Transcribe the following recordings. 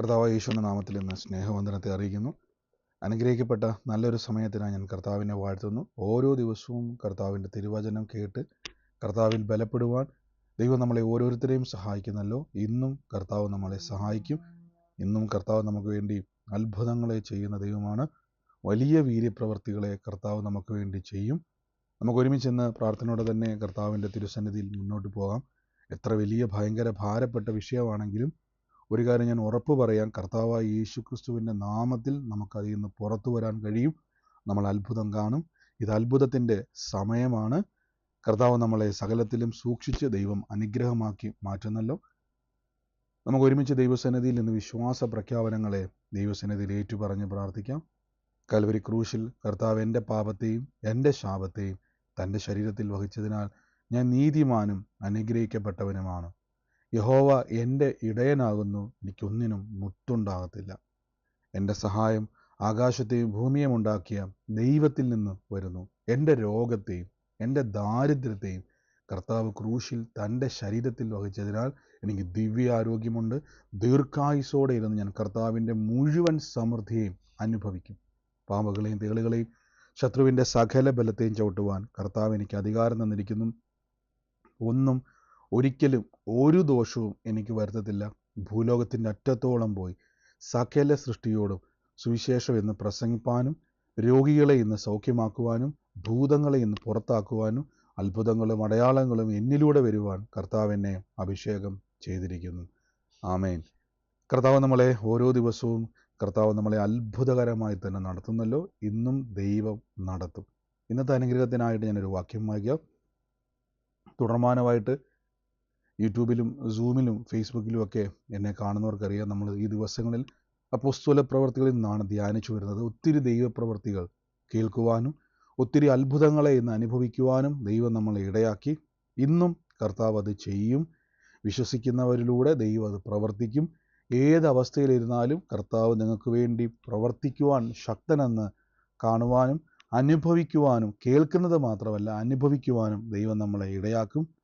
കർത്താവ് യേശുവിന്റെ നാമത്തിൽ ഇന്ന് സ്നേഹവന്ദനത്തെ അറിയിക്കുന്നു. അനുഗ്രഹിക്കപ്പെട്ട നല്ലൊരു സമയത്തിനായി ഞാൻ കർത്താവിനെ വാഴ്ത്തുന്നു. ഓരോ ദിവസവും കർത്താവിന്റെ തിരുവചനം കേട്ട് കർത്താവിൽ ബലപ്പെടുവാൻ ദൈവം നമ്മളെ ഓരോരുത്തരെയും സഹായിക്കുന്നല്ലോ. ഇന്നും കർത്താവ് നമ്മളെ സഹായിക്കും. ഇന്നും കർത്താവ് നമുക്ക് വേണ്ടി അത്ഭുതങ്ങളെ ചെയ്യുന്ന ദൈവമാണ്. വലിയ വീര്യപ്രവർത്തികളെ കർത്താവ് നമുക്ക് വേണ്ടി ചെയ്യും. നമുക്ക് ഒരുമിച്ച് ഇന്ന് പ്രാർത്ഥനയോടെ തന്നെ കർത്താവിന്റെ തിരുസന്നിധിയിൽ മുന്നോട്ട് പോകാം. എത്ര വലിയ ഭയങ്കര ഭാരപ്പെട്ട വിഷയമാണെങ്കിലും ഒരു കാര്യം ഞാൻ ഉറപ്പ് പറയാം. കർത്താവായ യേശു ക്രിസ്തുവിന്റെ നാമത്തിൽ നമുക്കതിൽ നിന്ന് പുറത്തു വരാൻ കഴിയും. നമ്മൾ അത്ഭുതം കാണും. ഇത് അത്ഭുതത്തിന്റെ സമയമാണ്. കർത്താവ് നമ്മളെ സകലത്തിലും സൂക്ഷിച്ച് ദൈവം അനുഗ്രഹമാക്കി മാറ്റുന്നല്ലോ. നമുക്ക് ഒരുമിച്ച് ദൈവസന്നിധിയിൽ നിന്ന് വിശ്വാസ പ്രഖ്യാപനങ്ങളെ ദൈവസന്നിധിയിൽ ഏറ്റുപറഞ്ഞ് പ്രാർത്ഥിക്കാം. കൽവരി ക്രൂശിൽ കർത്താവ് എന്റെ പാപത്തെയും എന്റെ ശാപത്തെയും തന്റെ ശരീരത്തിൽ വഹിച്ചതിനാൽ ഞാൻ നീതിമാനും അനുഗ്രഹിക്കപ്പെട്ടവനുമാണ്. യഹോവ എന്റെ ഇടയനാകുന്നു. എനിക്കൊന്നിനും മുട്ടുണ്ടാകത്തില്ല. എന്റെ സഹായം ആകാശത്തെയും ഭൂമിയും ഉണ്ടാക്കിയ ദൈവത്തിൽ നിന്ന് വരുന്നു. എന്റെ രോഗത്തെയും എന്റെ ദാരിദ്ര്യത്തെയും കർത്താവ് ക്രൂശിൽ തന്റെ ശരീരത്തിൽ വഹിച്ചതിനാൽ എനിക്ക് ദിവ്യാരോഗ്യമുണ്ട്. ദീർഘായുസോടെ ഇരുന്ന് ഞാൻ കർത്താവിന്റെ മുഴുവൻ സമൃദ്ധിയെയും അനുഭവിക്കും. പാമ്പുകളെയും തേളുകളെയും ശത്രുവിന്റെ സകല ബലത്തെയും ചവിട്ടുവാൻ കർത്താവ് എനിക്ക് അധികാരം തന്നിരിക്കുന്നു. ഒന്നും ഒരിക്കലും ഒരു ദോഷവും എനിക്ക് വരുത്തത്തില്ല. ഭൂലോകത്തിന്റെ അറ്റത്തോളം പോയി സകല സൃഷ്ടിയോടും സുവിശേഷം എന്ന് പ്രസംഗിപ്പാനും രോഗികളെ ഇന്ന് സൗഖ്യമാക്കുവാനും ഭൂതങ്ങളെ ഇന്ന് പുറത്താക്കുവാനും അത്ഭുതങ്ങളും അടയാളങ്ങളും എന്നിലൂടെ വരുവാൻ കർത്താവ് എന്നെ അഭിഷേകം ചെയ്തിരിക്കുന്നു. ആമേൻ. കർത്താവ് നമ്മളെ ഓരോ ദിവസവും കർത്താവ് നമ്മളെ അത്ഭുതകരമായി തന്നെ നടത്തുന്നല്ലോ. ഇന്നും ദൈവം നടത്തും. ഇന്നത്തെ അനുഗ്രഹത്തിനായിട്ട് ഞാനൊരു വാക്യം വായിക്കാം. തുടർമാനമായിട്ട് യൂട്യൂബിലും സൂമിലും ഫേസ്ബുക്കിലും ഒക്കെ എന്നെ കാണുന്നവർക്കറിയാം നമ്മൾ ഈ ദിവസങ്ങളിൽ അപ്പോസ്തല പ്രവർത്തികളിൽ നിന്നാണ് ധ്യാനിച്ചു വരുന്നത്. ഒത്തിരി ദൈവപ്രവർത്തികൾ കേൾക്കുവാനും ഒത്തിരി അത്ഭുതങ്ങളെ ഇന്ന് അനുഭവിക്കുവാനും ദൈവം നമ്മളെ ഇടയാക്കി. ഇന്നും കർത്താവ് അത് ചെയ്യും. വിശ്വസിക്കുന്നവരിലൂടെ ദൈവം അത് പ്രവർത്തിക്കും. ഏത് കർത്താവ് നിങ്ങൾക്ക് വേണ്ടി പ്രവർത്തിക്കുവാൻ ശക്തനെന്ന് കാണുവാനും അനുഭവിക്കുവാനും കേൾക്കുന്നത് മാത്രമല്ല അനുഭവിക്കുവാനും ദൈവം നമ്മളെ ഇടയാക്കും.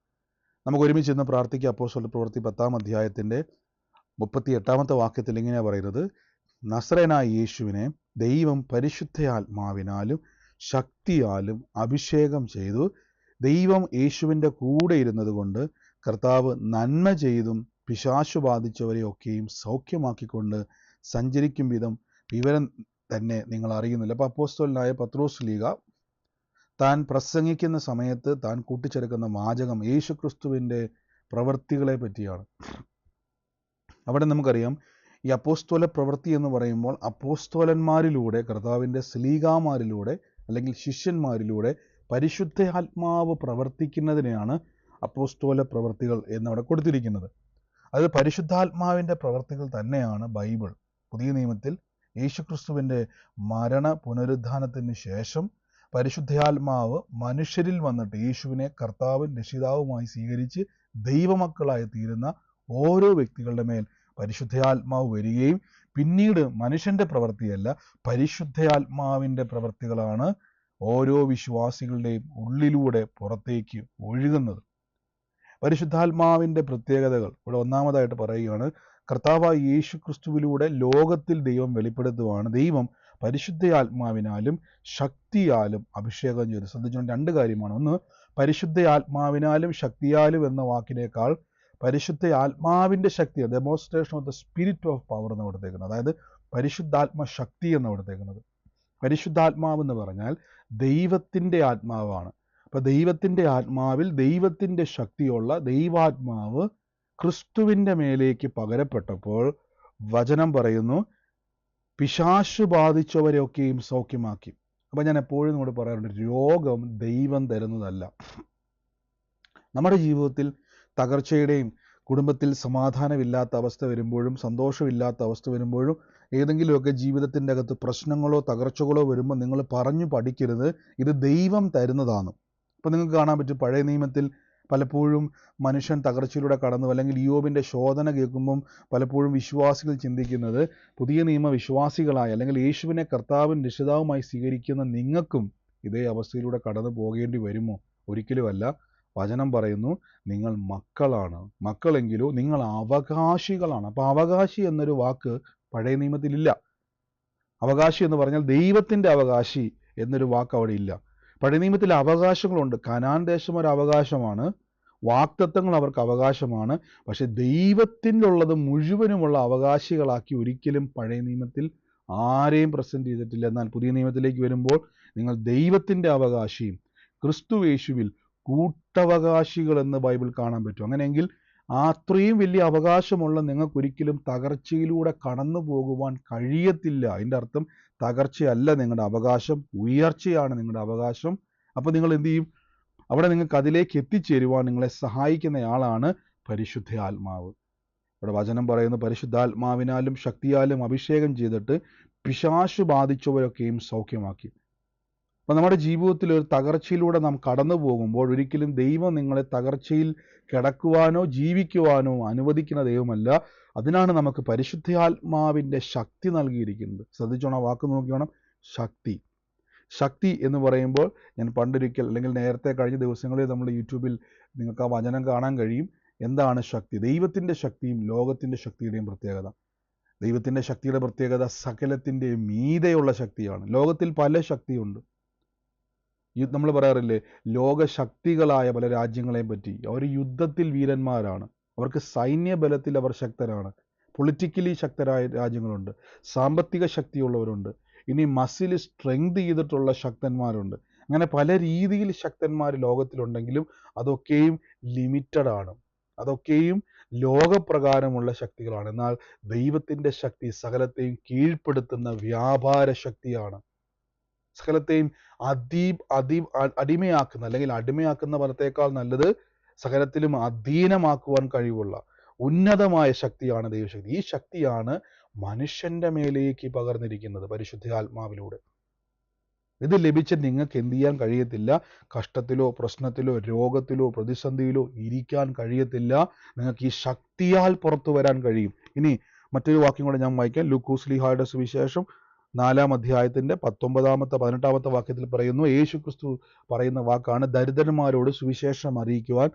നമുക്ക് ഒരുമിച്ച് ഇന്ന് പ്രാർത്ഥിക്കുക അപ്പോസ്തല പ്രവൃത്തി പത്താം അധ്യായത്തിന്റെ മുപ്പത്തി എട്ടാമത്തെ വാക്യത്തിൽ ഇങ്ങനെ പറയുന്നത്. നസ്രനായ യേശുവിനെ ദൈവം പരിശുദ്ധയാത്മാവിനാലും ശക്തിയാലും അഭിഷേകം ചെയ്തു. ദൈവം യേശുവിന്റെ കൂടെ ഇരുന്നത് കൊണ്ട് കർത്താവ് നന്മ ചെയ്തും പിശാശു ബാധിച്ചവരെയൊക്കെയും സൗഖ്യമാക്കിക്കൊണ്ട് സഞ്ചരിക്കും വിധം വിവരം തന്നെ നിങ്ങൾ അറിയുന്നില്ല. അപ്പോൾ അപ്പോസ്തോലിനായ പത്രോസ് ലീഗ താൻ പ്രസംഗിക്കുന്ന സമയത്ത് താൻ കൂട്ടിച്ചേർക്കുന്ന വാചകം യേശു ക്രിസ്തുവിന്റെ പ്രവൃത്തികളെ പറ്റിയാണ്. അവിടെ നമുക്കറിയാം ഈ അപ്പോസ്തോല പ്രവൃത്തി എന്ന് പറയുമ്പോൾ അപ്പോസ്തോലന്മാരിലൂടെ കർത്താവിന്റെ സ്ലീഗാമാരിലൂടെ അല്ലെങ്കിൽ ശിഷ്യന്മാരിലൂടെ പരിശുദ്ധ ആത്മാവ് പ്രവർത്തിക്കുന്നതിനെയാണ് അപ്പോസ്തോല പ്രവൃത്തികൾ എന്നവിടെ കൊടുത്തിരിക്കുന്നത്. അത് പരിശുദ്ധാത്മാവിന്റെ പ്രവർത്തികൾ തന്നെയാണ് ബൈബിൾ. പുതിയ നിയമത്തിൽ യേശുക്രിസ്തുവിന്റെ മരണ പുനരുദ്ധാനത്തിന് ശേഷം പരിശുദ്ധാത്മാവ് മനുഷ്യരിൽ വന്നിട്ട് യേശുവിനെ കർത്താവും രക്ഷിതാവുമായി സ്വീകരിച്ച് ദൈവമക്കളായി തീരുന്ന ഓരോ വ്യക്തികളുടെ മേൽ പരിശുദ്ധയാത്മാവ് വരികയും പിന്നീട് മനുഷ്യന്റെ പ്രവൃത്തിയല്ല പരിശുദ്ധയാത്മാവിന്റെ പ്രവൃത്തികളാണ് ഓരോ വിശ്വാസികളുടെയും ഉള്ളിലൂടെ പുറത്തേക്ക് ഒഴുകുന്നത്. പരിശുദ്ധാത്മാവിന്റെ പ്രത്യേകതകൾ ഇവിടെ ഒന്നാമതായിട്ട് പറയുകയാണ് കർത്താവായ യേശു ക്രിസ്തുവിലൂടെ ലോകത്തിൽ ദൈവം വെളിപ്പെടുത്തുവാണ് ദൈവം പരിശുദ്ധ ശക്തിയാലും അഭിഷേകം ചെയ്തു. ശ്രദ്ധിച്ചുകൊണ്ട് രണ്ട് കാര്യമാണ്. ഒന്ന് പരിശുദ്ധ ആത്മാവിനാലും ശക്തിയാലും എന്ന വാക്കിനേക്കാൾ പരിശുദ്ധ ആത്മാവിന്റെ ശക്തി demonstration of the spirit of power എന്ന് കൊടുത്തേക്കുന്നത്. അതായത് പരിശുദ്ധാത്മ ശക്തി എന്ന് കൊടുത്തേക്കുന്നത്. പരിശുദ്ധാത്മാവ് എന്ന് പറഞ്ഞാൽ ദൈവത്തിന്റെ ആത്മാവാണ്. അപ്പോൾ ദൈവത്തിന്റെ ആത്മാവിൽ ദൈവത്തിന്റെ ശക്തിയുള്ള ദൈവാത്മാവ് ക്രിസ്തുവിന്റെ മേലേക്ക് പകരപ്പെട്ടപ്പോൾ വചനം പറയുന്നു പിശാശു ബാധിച്ചവരെയൊക്കെയും സൗഖ്യമാക്കി. അപ്പം ഞാൻ എപ്പോഴും നമ്മൾ പറയാറുണ്ട് രോഗം ദൈവം തരുന്നതല്ല. നമ്മുടെ ജീവിതത്തിൽ തകർച്ചയുടെയും കുടുംബത്തിൽ സമാധാനമില്ലാത്ത അവസ്ഥ വരുമ്പോഴും സന്തോഷമില്ലാത്ത അവസ്ഥ വരുമ്പോഴും ഏതെങ്കിലുമൊക്കെ ജീവിതത്തിന്റെ അകത്ത് പ്രശ്നങ്ങളോ തകർച്ചകളോ വരുമ്പോൾ നിങ്ങൾ പറഞ്ഞു പഠിക്കരുത് ഇത് ദൈവം തരുന്നതാണ്. അപ്പോൾ നിങ്ങൾക്ക് കാണാൻ പറ്റും പഴയ നിയമത്തിൽ പലപ്പോഴും മനുഷ്യൻ തകർച്ചയിലൂടെ കടന്നു അല്ലെങ്കിൽ യോബിന്റെ ശോധന കേൾക്കുമ്പം പലപ്പോഴും വിശ്വാസികൾ ചിന്തിക്കുന്നത് പുതിയ നിയമ വിശ്വാസികളായ അല്ലെങ്കിൽ യേശുവിനെ കർത്താവും രക്ഷിതാവുമായി സ്വീകരിക്കുന്ന നിങ്ങൾക്കും ഇതേ അവസ്ഥയിലൂടെ കടന്നു പോകേണ്ടി വരുമോ? ഒരിക്കലുമല്ല. വചനം പറയുന്നു നിങ്ങൾ മക്കളാണ്. മക്കളെങ്കിലോ നിങ്ങൾ അവകാശികളാണ്. അപ്പോൾ അവകാശി എന്നൊരു വാക്ക് പഴയ നിയമത്തിലില്ല. അവകാശി എന്ന് പറഞ്ഞാൽ ദൈവത്തിന്റെ അവകാശി എന്നൊരു വാക്ക് അവിടെ ഇല്ല. പഴയ നിയമത്തിൽ അവകാശങ്ങളുണ്ട്. കനാൻ ദേശം ഒരു അവകാശമാണ്. വാക്തത്വങ്ങൾ അവർക്ക് അവകാശമാണ്. പക്ഷെ ദൈവത്തിനുള്ളത് മുഴുവനുമുള്ള അവകാശികളാക്കി ഒരിക്കലും പഴയ നിയമത്തിൽ ആരെയും പ്രസന്റ് ചെയ്തിട്ടില്ല. എന്നാൽ പുതിയ നിയമത്തിലേക്ക് വരുമ്പോൾ നിങ്ങൾ ദൈവത്തിന്റെ അവകാശിയും ക്രിസ്തു യേശുവിൽ കൂട്ടവകാശികൾ എന്ന് ബൈബിൾ കാണാൻ പറ്റും. അങ്ങനെയെങ്കിൽ ആ അത്രയും വലിയ അവകാശമുള്ള നിങ്ങൾക്കൊരിക്കലും തകർച്ചയിലൂടെ കടന്നു പോകുവാൻ കഴിയത്തില്ല. അതിന്റെ അർത്ഥം തകർച്ചയല്ല നിങ്ങളുടെ അവകാശം ഉയർച്ചയാണ് നിങ്ങളുടെ അവകാശം. അപ്പോൾ നിങ്ങൾ എന്ത് ചെയ്യും? അവിടെ നിങ്ങൾക്ക് അതിലേക്ക് എത്തിച്ചേരുവാൻ നിങ്ങളെ സഹായിക്കുന്നയാളാണ് പരിശുദ്ധ ആത്മാവ് ഇവിടെ വചനം പറയുന്നു പരിശുദ്ധാത്മാവിനാലും ശക്തിയാലും അഭിഷേകം ചെയ്തിട്ട് പിശാശു ബാധിച്ചവരൊക്കെയും സൗഖ്യമാക്കി. അപ്പം നമ്മുടെ ജീവിതത്തിൽ ഒരു തകർച്ചയിലൂടെ നാം കടന്നു പോകുമ്പോൾ ഒരിക്കലും ദൈവം നിങ്ങളെ തകർച്ചയിൽ കിടക്കുവാനോ ജീവിക്കുവാനോ അനുവദിക്കുന്ന ദൈവമല്ല. അതിനാണ് നമുക്ക് പരിശുദ്ധാത്മാവിന്റെ ശക്തി നൽകിയിരിക്കുന്നത്. ശ്രദ്ധിച്ചോണം വാക്ക് വാക്ക് നോക്കിയോണം ശക്തി. ശക്തി എന്ന് പറയുമ്പോൾ ഞാൻ പണ്ടൊരിക്കൽ അല്ലെങ്കിൽ നേരത്തെ കഴിഞ്ഞ ദിവസങ്ങളിൽ നമ്മൾ യൂട്യൂബിൽ നിങ്ങൾക്ക് ആ വചനം കാണാൻ കഴിയും. എന്താണ് ശക്തി? ദൈവത്തിന്റെ ശക്തിയും ലോകത്തിന്റെ ശക്തിയുടെയും പ്രത്യേകത. ദൈവത്തിന്റെ ശക്തിയുടെ പ്രത്യേകത സകലത്തിന്റെ മീതയുള്ള ശക്തിയാണ്. ലോകത്തിൽ പല ശക്തിയുണ്ട്. നമ്മൾ പറയാറില്ലേ ലോകശക്തികളായ പല രാജ്യങ്ങളെയും പറ്റി. അവർ യുദ്ധത്തിൽ വീരന്മാരാണ്. അവർക്ക് സൈന്യബലത്തിൽ അവർ ശക്തരാണ്. പൊളിറ്റിക്കലി ശക്തരായ രാജ്യങ്ങളുണ്ട്. സാമ്പത്തിക ശക്തിയുള്ളവരുണ്ട്. ഇനി മസിൽ സ്ട്രെങ്ത് ചെയ്തിട്ടുള്ള ശക്തന്മാരുണ്ട്. അങ്ങനെ പല രീതിയിൽ ശക്തന്മാർ ലോകത്തിലുണ്ടെങ്കിലും അതൊക്കെയും ലിമിറ്റഡ് ആണ്. അതൊക്കെയും ലോകപ്രകാരമുള്ള ശക്തികളാണ്. എന്നാൽ ദൈവത്തിന്റെ ശക്തി സകലത്തെയും കീഴ്പ്പെടുത്തുന്ന വ്യാപാര ശക്തിയാണ്. സകലത്തെയും അതീ അതീ അടിമയാക്കുന്ന അല്ലെങ്കിൽ അടിമയാക്കുന്ന പലത്തേക്കാൾ നല്ലത് സകലത്തിലും അധീനമാക്കുവാൻ കഴിവുള്ള ഉന്നതമായ ശക്തിയാണ് ദൈവശക്തി. ഈ ശക്തിയാണ് മനുഷ്യന്റെ മേലേക്ക് പകർന്നിരിക്കുന്നത് പരിശുദ്ധാത്മാവിലൂടെ. ഇത് ലഭിച്ച് നിങ്ങൾക്ക് എന്ത് ചെയ്യാൻ കഴിയത്തില്ല? കഷ്ടത്തിലോ പ്രശ്നത്തിലോ രോഗത്തിലോ പ്രതിസന്ധിയിലോ ഇരിക്കാൻ കഴിയത്തില്ല. നിങ്ങൾക്ക് ഈ ശക്തിയാൽ പുറത്തു വരാൻ കഴിയും. ഇനി മറ്റൊരു വാക്യം കൂടെ ഞാൻ വായിക്കാം. ലൂക്കോസ് ലിഹായുടെ സുവിശേഷം നാലാം അധ്യായത്തിന്റെ പത്തൊമ്പതാമത്തെ പതിനെട്ടാമത്തെ വാക്യത്തിൽ പറയുന്നു. യേശു ക്രിസ്തു പറയുന്ന വാക്കാണ് ദരിദ്രന്മാരോട് സുവിശേഷം അറിയിക്കുവാൻ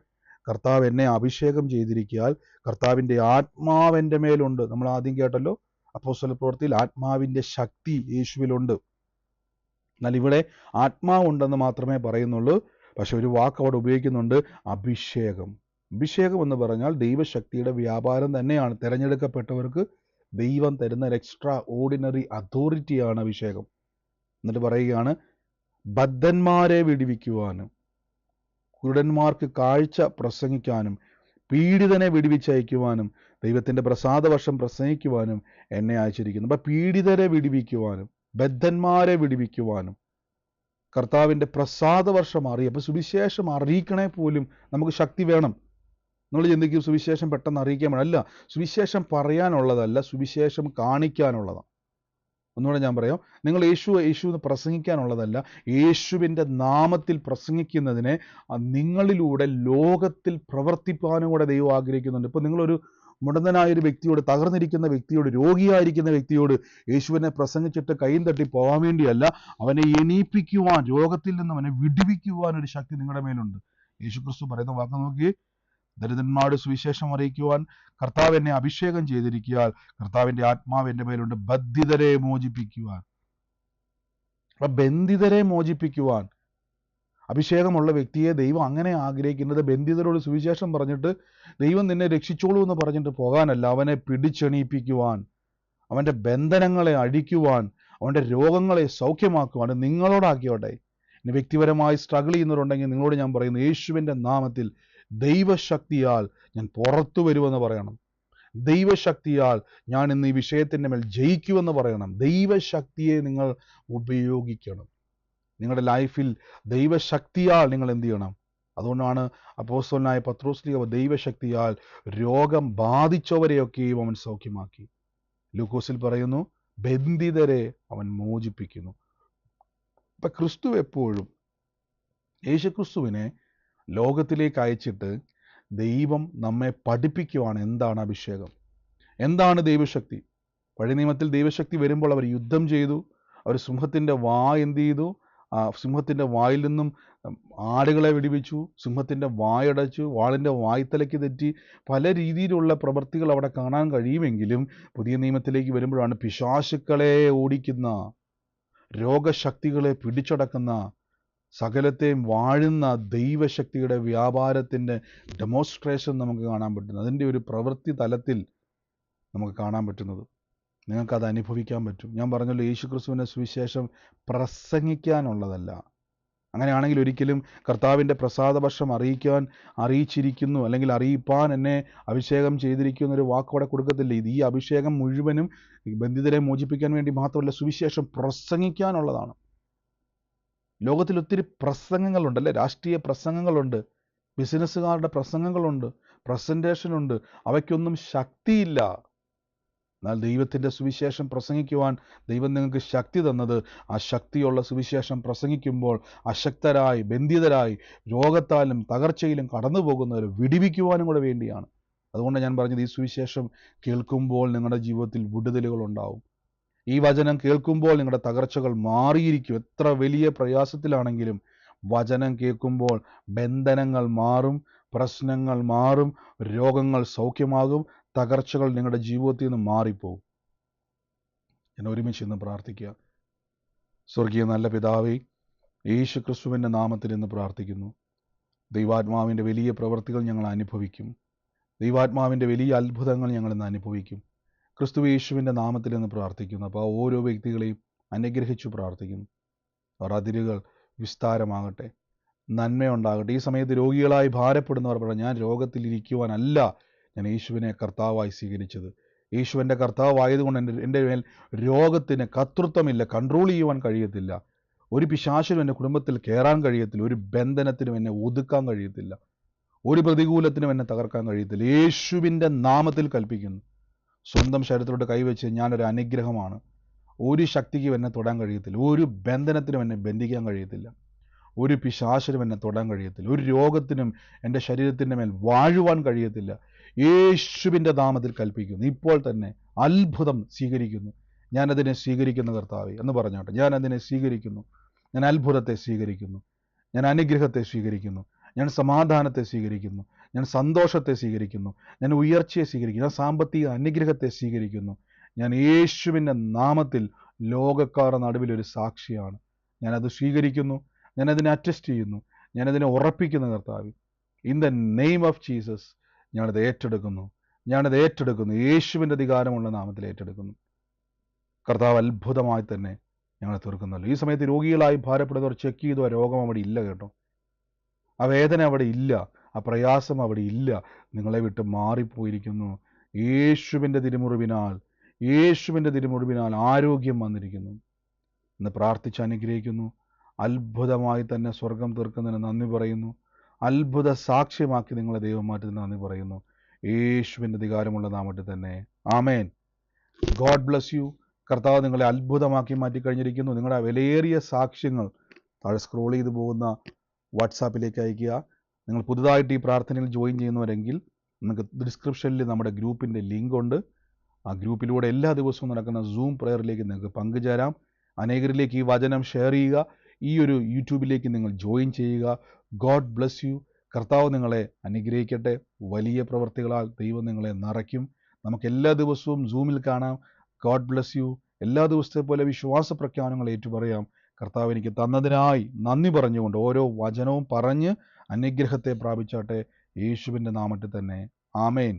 കർത്താവ് എന്നെ അഭിഷേകം ചെയ്തിരിക്കാൽ കർത്താവിന്റെ ആത്മാവ് എന്റെ മേലുണ്ട്. നമ്മൾ ആദ്യം കേട്ടല്ലോ അപ്പോസ്തല പ്രവൃത്തിയിൽ ആത്മാവിന്റെ ശക്തി യേശുവിലുണ്ട്. എന്നാൽ ഇവിടെ ആത്മാവുണ്ടെന്ന് മാത്രമേ പറയുന്നുള്ളൂ. പക്ഷെ ഒരു വാക്ക് അവിടെ ഉപയോഗിക്കുന്നുണ്ട് അഭിഷേകം. അഭിഷേകം എന്ന് പറഞ്ഞാൽ ദൈവശക്തിയുടെ വ്യാപാരം തന്നെയാണ്. തിരഞ്ഞെടുക്കപ്പെട്ടവർക്ക് ദൈവം തരുന്ന ഒരു എക്സ്ട്രാ ഓർഡിനറി അതോറിറ്റിയാണ് അഭിഷേകം. എന്നിട്ട് പറയുകയാണ് ബദ്ധന്മാരെ വിടിവിക്കുവാനും. കുരുടന്മാർക്ക് കാഴ്ച പ്രസംഗിക്കാനും പീഡിതനെ വിടിവിച്ചയക്കുവാനും ദൈവത്തിന്റെ പ്രസാദവർഷം പ്രസംഗിക്കുവാനും എന്നെ അയച്ചിരിക്കുന്നു. അപ്പം പീഡിതരെ വിടുവിക്കുവാനും ബദ്ധന്മാരെ വിടുവിക്കുവാനും കർത്താവിന്റെ പ്രസാദവർഷം അറിയ. അപ്പം സുവിശേഷം അറിയിക്കണേ പോലും നമുക്ക് ശക്തി വേണം. നമ്മൾ ചിന്തിക്കും സുവിശേഷം പെട്ടെന്ന് അറിയിക്കാൻ വേണം. അല്ല സുവിശേഷം പറയാനുള്ളതല്ല സുവിശേഷം കാണിക്കാനുള്ളതാണ്. ഒന്നുകൂടെ ഞാൻ പറയാം. നിങ്ങൾ യേശു യേശു എന്ന് പ്രസംഗിക്കാനുള്ളതല്ല യേശുവിന്റെ നാമത്തിൽ പ്രസംഗിക്കുന്നതിനെ നിങ്ങളിലൂടെ ലോകത്തിൽ പ്രവർത്തിപ്പാനും കൂടെ ദൈവം ആഗ്രഹിക്കുന്നുണ്ട്. ഇപ്പം നിങ്ങളൊരു മുടന്തനായ ഒരു വ്യക്തിയോട് തകർന്നിരിക്കുന്ന വ്യക്തിയോട് രോഗിയായിരിക്കുന്ന വ്യക്തിയോട് യേശുവിനെ പ്രസംഗിച്ചിട്ട് കൈയും തട്ടി പോകാൻ വേണ്ടിയല്ല അവനെ എണീപ്പിക്കുവാൻ രോഗത്തിൽ നിന്ന് അവനെ വിടുവിക്കുവാൻ ഒരു ശക്തി നിങ്ങളുടെ മേലുണ്ട്. യേശു ക്രിസ്തു പറയുന്ന വാക്ക് നോക്കി ദരിദ്രന്മാരുടെ സുവിശേഷം അറിയിക്കുവാൻ കർത്താവ് എന്നെ അഭിഷേകം ചെയ്തിരിക്കുകയാൽ കർത്താവിന്റെ ആത്മാവ് എന്റെ മേലുണ്ട്. ബദ്ധിതരെ മോചിപ്പിക്കുവാൻ. ബന്ധിതരെ മോചിപ്പിക്കുവാൻ. അഭിഷേകമുള്ള വ്യക്തിയെ ദൈവം അങ്ങനെ ആഗ്രഹിക്കുന്നത് ബന്ധിതരോട് സുവിശേഷം പറഞ്ഞിട്ട് ദൈവം നിന്നെ രക്ഷിച്ചോളൂ എന്ന് പറഞ്ഞിട്ട് പോകാനല്ല. അവനെ പിടിച്ചെണീപ്പിക്കുവാൻ. അവന്റെ ബന്ധനങ്ങളെ അഴിക്കുവാൻ അവന്റെ രോഗങ്ങളെ സൗഖ്യമാക്കുവാൻ. നിങ്ങളോടാക്കിയോട്ടെ. ഇനി വ്യക്തിപരമായി സ്ട്രഗിൾ ചെയ്യുന്നവരുണ്ടെങ്കിൽ നിങ്ങളോട് ഞാൻ പറയുന്നു യേശുവിന്റെ നാമത്തിൽ ദൈവശക്തിയാൽ ഞാൻ പുറത്തു വരുമെന്ന് പറയണം. ദൈവശക്തിയാൽ ഞാൻ ഇന്ന് ഈ വിഷയത്തിന്റെ മേൽ ജയിക്കുമെന്ന് പറയണം. ദൈവശക്തിയെ നിങ്ങൾ ഉപയോഗിക്കണം. നിങ്ങളുടെ ലൈഫിൽ ദൈവശക്തിയാൽ നിങ്ങൾ എന്ത് ചെയ്യണം? അതുകൊണ്ടാണ് അപ്പോസ്തലനായ പത്രോസ്ലിക ദൈവശക്തിയാൽ രോഗം ബാധിച്ചവരെയൊക്കെയും അവൻ സൗഖ്യമാക്കി. ലൂക്കോസിൽ പറയുന്നു ബന്ധിതരെ അവൻ മോചിപ്പിക്കുന്നു. ഇപ്പം ക്രിസ്തു എപ്പോഴും യേശുക്രിസ്തുവിനെ ലോകത്തിലേക്ക് അയച്ചിട്ട് ദൈവം നമ്മെ പഠിപ്പിക്കുവാണ് എന്താണ് അഭിഷേകം. എന്താണ് ദൈവശക്തി? പഴയ നിയമത്തിൽ ദൈവശക്തി വരുമ്പോൾ അവർ യുദ്ധം ചെയ്തു. അവർ സിംഹത്തിന്റെ വാ എന്ത് ചെയ്തു? സിംഹത്തിന്റെ വായിൽ നിന്നും ആടുകളെ വെടിവെച്ചു. സിംഹത്തിന്റെ വായടച്ചു വാളിന്റെ വായ്ത്തലയ്ക്ക് തെറ്റി. പല രീതിയിലുള്ള പ്രവൃത്തികൾ അവിടെ കാണാൻ കഴിയുമെങ്കിലും പുതിയ നിയമത്തിലേക്ക് വരുമ്പോഴാണ് പിശാശുക്കളെ ഓടിക്കുന്ന രോഗശക്തികളെ പിടിച്ചടക്കുന്ന സകലത്തെയും വാഴുന്ന ദൈവശക്തിയുടെ വ്യാപാരത്തിന്റെ ഡെമോൺസ്ട്രേഷൻ നമുക്ക് കാണാൻ പറ്റുന്നത് അതിന്റെ ഒരു പ്രവൃത്തി തലത്തിൽ നമുക്ക് കാണാൻ പറ്റുന്നത്. നിങ്ങൾക്കത് അനുഭവിക്കാൻ പറ്റും. ഞാൻ പറഞ്ഞല്ലോ യേശു ക്രിസ്തുവിന്റെ സുവിശേഷം പ്രസംഗിക്കാനുള്ളതല്ല. അങ്ങനെയാണെങ്കിൽ ഒരിക്കലും കർത്താവിന്റെ പ്രസാദപക്ഷം അറിയിക്കാൻ അറിയിച്ചിരിക്കുന്നു അല്ലെങ്കിൽ അറിയിപ്പാൻ എന്നെ അഭിഷേകം ചെയ്തിരിക്കുന്ന ഒരു വാക്കോടെ കൊടുക്കത്തില്ല. ഇത് ഈ അഭിഷേകം മുഴുവനും ബന്ധിതരെ മോചിപ്പിക്കാൻ വേണ്ടി മാത്രമല്ല സുവിശേഷം പ്രസംഗിക്കാനുള്ളതാണ്. ലോകത്തിൽ ഒത്തിരി പ്രസംഗങ്ങളുണ്ട് അല്ലേ രാഷ്ട്രീയ പ്രസംഗങ്ങളുണ്ട്. ബിസിനസ്സുകാരുടെ പ്രസംഗങ്ങളുണ്ട്. പ്രസന്റേഷനുണ്ട് അവയ്ക്കൊന്നും ശക്തിയില്ല. എന്നാൽ ദൈവത്തിന്റെ സുവിശേഷം പ്രസംഗിക്കുവാൻ ദൈവം നിങ്ങൾക്ക് ശക്തി തന്നത്. ആ ശക്തിയുള്ള സുവിശേഷം പ്രസംഗിക്കുമ്പോൾ അശക്തരായി ബന്ധിതരായി രോഗത്താലും തകർച്ചയിലും കടന്നു പോകുന്നവരെ വിടിവിക്കുവാനും കൂടെ വേണ്ടിയാണ്. അതുകൊണ്ട് ഞാൻ പറഞ്ഞത് ഈ സുവിശേഷം കേൾക്കുമ്പോൾ നിങ്ങളുടെ ജീവിതത്തിൽ വിടുതലുകൾ ഉണ്ടാവും. ഈ വചനം കേൾക്കുമ്പോൾ നിങ്ങളുടെ തകർച്ചകൾ മാറിയിരിക്കും. എത്ര വലിയ പ്രയാസത്തിലാണെങ്കിലും വചനം കേൾക്കുമ്പോൾ ബന്ധനങ്ങൾ മാറും പ്രശ്നങ്ങൾ മാറും രോഗങ്ങൾ സൗഖ്യമാകും തകർച്ചകൾ നിങ്ങളുടെ ജീവിതത്തിൽ നിന്ന് മാറിപ്പോവും. ഞാൻ ഒരുമിച്ച് ഇന്ന് പ്രാർത്ഥിക്കുക. സ്വർഗീയ നല്ല പിതാവേ യേശു ക്രിസ്തുവിന്റെ നാമത്തിൽ ഇന്ന് പ്രാർത്ഥിക്കുന്നു. ദൈവാത്മാവിന്റെ വലിയ പ്രവൃത്തികൾ ഞങ്ങൾ അനുഭവിക്കും. ദൈവാത്മാവിന്റെ വലിയ അത്ഭുതങ്ങൾ ഞങ്ങൾ ഇന്ന് അനുഭവിക്കും. ക്രിസ്തു യേശുവിന്റെ നാമത്തിൽ നിന്ന് പ്രാർത്ഥിക്കുന്നു. അപ്പോൾ ഓരോ വ്യക്തികളെയും അനുഗ്രഹിച്ചു പ്രാർത്ഥിക്കുന്നു. അവർ അതിരുകൾ വിസ്താരമാകട്ടെ. നന്മയുണ്ടാകട്ടെ. ഈ സമയത്ത് രോഗികളായി ഭാരപ്പെടുന്നവർ പറഞ്ഞു ഞാൻ രോഗത്തിലിരിക്കുവാനല്ല ഞാൻ യേശുവിനെ കർത്താവായി സ്വീകരിച്ചത്. യേശുവിന്റെ കർത്താവായതുകൊണ്ട് എന്റെ എന്റെ മേൽ രോഗത്തിന് കർത്തൃത്വമില്ല. കൺട്രോൾ ചെയ്യുവാൻ കഴിയത്തില്ല. ഒരു പിശാശിനും എന്റെ കുടുംബത്തിൽ കയറാൻ കഴിയത്തില്ല. ഒരു ബന്ധനത്തിനും എന്നെ ഒതുക്കാൻ കഴിയത്തില്ല. ഒരു പ്രതികൂലത്തിനും എന്നെ തകർക്കാൻ കഴിയത്തില്ല. യേശുവിന്റെ നാമത്തിൽ കൽപ്പിക്കുന്നു. സ്വന്തം ശരീരത്തിലോട്ട് കൈവച്ച് ഞാനൊരു അനുഗ്രഹമാണ്. ഒരു ശക്തിക്കും എന്നെ തൊടാൻ കഴിയത്തില്ല. ഒരു ബന്ധനത്തിനും എന്നെ ബന്ധിക്കാൻ കഴിയത്തില്ല. ഒരു പിശാശനും എന്നെ തൊടാൻ കഴിയത്തില്ല. ഒരു രോഗത്തിനും എന്റെ ശരീരത്തിന്റെ മേൽ വാഴുവാൻ കഴിയത്തില്ല. യേശുവിന്റെ നാമത്തിൽ കൽപ്പിക്കുന്നു. ഇപ്പോൾ തന്നെ അത്ഭുതം സ്വീകരിക്കുന്നു. ഞാനതിനെ സ്വീകരിക്കുന്ന കർത്താവ് എന്ന് പറഞ്ഞോട്ടെ. ഞാൻ അതിനെ സ്വീകരിക്കുന്നു. ഞാൻ അത്ഭുതത്തെ സ്വീകരിക്കുന്നു. ഞാൻ അനുഗ്രഹത്തെ സ്വീകരിക്കുന്നു. ഞാൻ സമാധാനത്തെ സ്വീകരിക്കുന്നു. ഞാൻ സന്തോഷത്തെ സ്വീകരിക്കുന്നു. ഞാൻ ഉയർച്ചയെ സ്വീകരിക്കുന്നു. ഞാൻ സാമ്പത്തിക അനുഗ്രഹത്തെ സ്വീകരിക്കുന്നു. ഞാൻ യേശുവിന്റെ നാമത്തിൽ ലോകക്കാരുടെ നടുവിൽ ഒരു സാക്ഷിയാണ്. ഞാനത് സ്വീകരിക്കുന്നു. ഞാനതിനെ അറ്റസ്റ്റ് ചെയ്യുന്നു. ഞാനതിനെ ഉറപ്പിക്കുന്ന കർത്താവ്. In the name of Jesus ഞാനത് ഏറ്റെടുക്കുന്നു. ഞാനത് ഏറ്റെടുക്കുന്നു. യേശുവിന്റെ അധികാരമുള്ള നാമത്തിൽ ഏറ്റെടുക്കുന്നു. കർത്താവ് അത്ഭുതമായി തന്നെ ഞങ്ങളെ തീർക്കുന്നല്ലോ. ഈ സമയത്ത് രോഗികളായി ഭാരപ്പെടുന്നവർ ചെക്ക് ചെയ്തു. ആ രോഗം അവിടെ ഇല്ല കേട്ടോ. ആ വേദന അവിടെ ഇല്ല. ആ പ്രയാസം അവിടെ ഇല്ല. നിങ്ങളെ വിട്ട് മാറിപ്പോയിരിക്കുന്നു. യേശുവിന്റെ തിരുമുറിവിനാൽ യേശുവിന്റെ തിരുമുറിവിനാൽ ആരോഗ്യം വന്നിരിക്കുന്നു. എന്ന് പ്രാർത്ഥിച്ച് അനുഗ്രഹിക്കുന്നു. അത്ഭുതമായി തന്നെ സ്വർഗം തീർക്കുന്നതിന് നന്ദി പറയുന്നു. അത്ഭുത സാക്ഷ്യമാക്കി നിങ്ങളെ ദൈവം മാറ്റുന്നതിന് നന്ദി പറയുന്നു. യേശുവിന്റെ അധികാരമുള്ള നാമത്തിൽ തന്നെ. ആമേൻ. God bless you. കർത്താവ് നിങ്ങളെ അത്ഭുതമാക്കി മാറ്റിക്കഴിഞ്ഞിരിക്കുന്നു. നിങ്ങളുടെ വിലയേറിയ സാക്ഷ്യങ്ങൾ താഴെ സ്ക്രോൾ ചെയ്തു പോകുന്ന വാട്സാപ്പിലേക്ക് അയയ്ക്കുക. നിങ്ങൾ പുതുതായിട്ട് ഈ പ്രാർത്ഥനയിൽ ജോയിൻ ചെയ്യുന്നവരെങ്കിൽ നിങ്ങൾക്ക് ഡിസ്ക്രിപ്ഷനിൽ നമ്മുടെ ഗ്രൂപ്പിന്റെ ലിങ്ക് ഉണ്ട്. ആ ഗ്രൂപ്പിലൂടെ എല്ലാ ദിവസവും നടക്കുന്ന സൂം പ്രെയറിലേക്ക് നിങ്ങൾക്ക് പങ്കുചേരാം. അനേകരിലേക്ക് ഈ വചനം ഷെയർ ചെയ്യുക. ഈ ഒരു യൂട്യൂബിലേക്ക് നിങ്ങൾ ജോയിൻ ചെയ്യുക. ഗോഡ് ബ്ലസ് യു കർത്താവ് നിങ്ങളെ അനുഗ്രഹിക്കട്ടെ. വലിയ പ്രവർത്തികളാൽ ദൈവം നിങ്ങളെ നിറയ്ക്കും. നമുക്ക് എല്ലാ ദിവസവും സൂമിൽ കാണാം. ഗോഡ് ബ്ലസ് യു എല്ലാ ദിവസത്തെ പോലെ വിശ്വാസ പ്രഖ്യാപനങ്ങൾ ഏറ്റുപറയാം. കർത്താവ് എനിക്ക് തന്നതിനായി നന്ദി പറഞ്ഞുകൊണ്ട് ഓരോ വചനവും പറഞ്ഞ് അനുഗ്രഹത്തെ പ്രാപിച്ചാട്ടെ യേശുവിന്റെ നാമത്തിൽ തന്നെ. ആമേൻ.